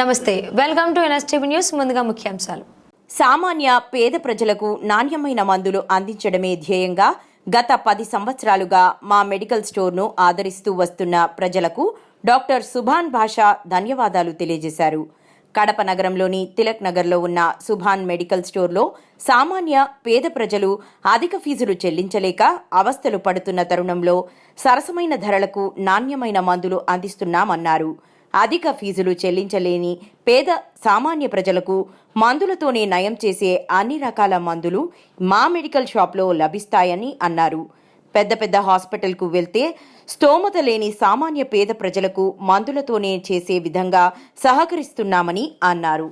నమస్తే. Welcome to NSTV news ముందుగా ముఖ్యాంశాలు. సామాన్య పేద ప్రజలకు నాణ్యమైన మందులు అందించడమే ధ్యేయంగా గత పది సంవత్సరాలుగా మా మెడికల్ స్టోర్ను ఆదరిస్తూ వస్తున్న ప్రజలకు డాక్టర్ సుభాన్ భాషా ధన్యవాదాలు తెలియజేశారు. కడప నగరంలోని తిలక్ నగర్లో ఉన్న సుభాన్ మెడికల్ స్టోర్లో సామాన్య పేద ప్రజలు అధిక ఫీజులు చెల్లించలేక అవస్థలు పడుతున్న తరుణంలో సరసమైన ధరలకు నాణ్యమైన మందులు అందిస్తున్నామన్నారు. అధిక ఫీజులు చెల్లించలేని పేద సామాన్య ప్రజలకు మందులతోనే నయం చేసే అన్ని రకాల మందులు మా మెడికల్ షాప్లో లభిస్తాయని అన్నారు. పెద్ద పెద్ద హాస్పిటల్కు వెళ్తే స్తోమత లేని సామాన్య పేద ప్రజలకు మందులతోనే చేసే విధంగా సహకరిస్తున్నామని అన్నారు.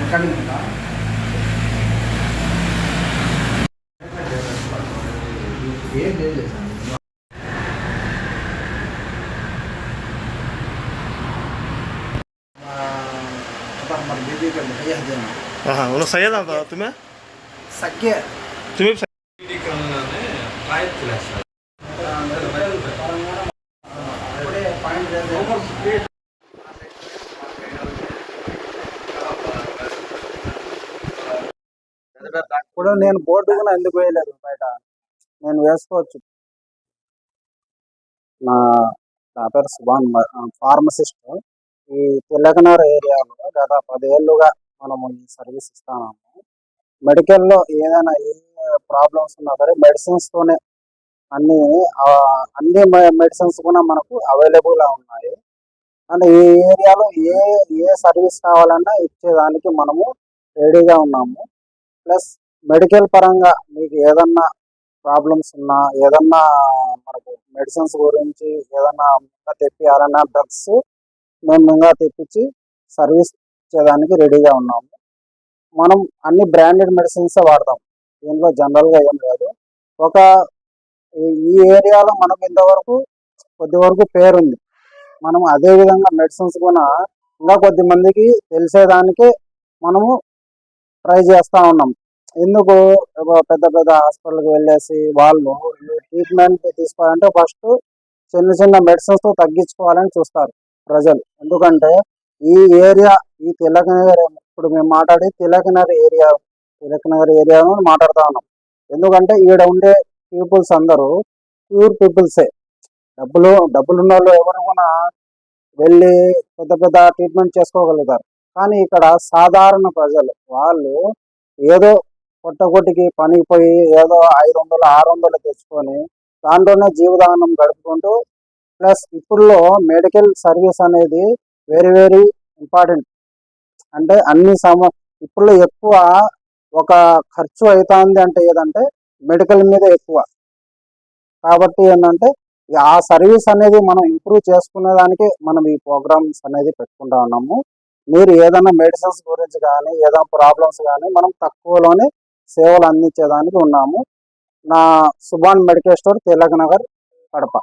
ఏం हाँ उन्होंने सही था तुम्हें सख्य तुम्हें भी అప్పుడే పాయింట్ చేద్దాం. ఇప్పుడు నేను బోర్డు కూడా ఎందుకు వేయలేదు బయట నేను వేసుకోవచ్చు నా నా పేరు సుభాన్ ఫార్మసిస్ట్ ఈ తిలకనగర్ ఏరియాలో గత పదేళ్ళుగా మనము ఈ సర్వీస్ ఇస్తాము. మెడికల్లో ఏదైనా ఏ ప్రాబ్లమ్స్ ఉన్నా సరే మెడిసిన్స్ తోనే అన్ని ఆ, అన్ని మెడిసిన్స్ కూడా మనకు అవైలబుల్గా ఉన్నాయి. అండ్ ఈ ఏరియాలో ఏ ఏ సర్వీస్ కావాలన్నా ఇచ్చేదానికి మనము రెడీగా ఉన్నాము. ప్లస్ మెడికల్ పరంగా మీకు ఏదన్నా ప్రాబ్లమ్స్ ఉన్నా ఏదన్నా మనకు మెడిసిన్స్ గురించి ఏదన్నా తెప్పియాలన్నా డ్రగ్స్ మేము ఇంకా తెప్పించి సర్వీస్ చేయడానికి రెడీగా ఉన్నాము. మనం అన్ని బ్రాండెడ్ మెడిసిన్స్ వాడతాం. దీంట్లో జనరల్గా ఏం లేదు. ఒక ఈ- ఏరియాలో మనకు ఇంతవరకు కొద్ది వరకు పేరుంది. మనం అదే విధంగా మెడిసిన్స్ కూడా ఇంకా కొద్ది మందికి తెలిసేదానికే మనము ట్రై చేస్తా ఉన్నాం. ఎందుకు? పెద్ద పెద్ద హాస్పిటల్కి వెళ్ళేసి వాళ్ళు ట్రీట్మెంట్ తీసుకోవాలంటే ఫస్ట్ చిన్న చిన్న మెడిసిన్స్తో తగ్గించుకోవాలని చూస్తారు. ప్రజలు. ఎందుకంటే ఈ ఏరియా ఈ తిలక్ నగర్ ఇప్పుడు మేము మాట్లాడి తిలక్ నగర్ ఏరియా. తిలక నగర్ ఏరియాను మాట్లాడుతా ఉన్నాం. ఎందుకంటే ఈడ ఉండే పీపుల్స్ అందరూ ప్యూర్ పీపుల్సే. డబ్బులు డబ్బులు ఉన్న వాళ్ళు ఎవరు కూడా వెళ్ళి పెద్ద పెద్ద ట్రీట్మెంట్ చేసుకోగలుగుతారు. కానీ ఇక్కడ సాధారణ ప్రజలు వాళ్ళు ఏదో పొట్టకొట్టికి పనికి పోయి ఏదో ఐదు వందలు ఆరు వందలు తెచ్చుకొని దాంట్లోనే జీవదానం గడుపుకుంటూ ప్లస్ ఇప్పుడులో మెడికల్ సర్వీస్ అనేది వెరీ వెరీ ఇంపార్టెంట్. అంటే అన్ని సమ ఇప్పుడు ఎక్కువ ఒక ఖర్చు అవుతుంది అంటే ఏదంటే మెడికల్ మీద ఎక్కువ. కాబట్టి ఏంటంటే ఆ సర్వీస్ అనేది మనం ఇంప్రూవ్ చేసుకునేదానికి మనం ఈ ప్రోగ్రామ్స్ అనేది పెట్టుకుంటా ఉన్నాము. మీరు ఏదైనా మెడిసిన్స్ గురించి కానీ ఏదైనా ప్రాబ్లమ్స్ కానీ మనం తక్కువలోనే సేవలు అందించేదానికి ఉన్నాము. నా సుభాన్ మెడికల్ స్టోర్ తిలక్ నగర్ కడప.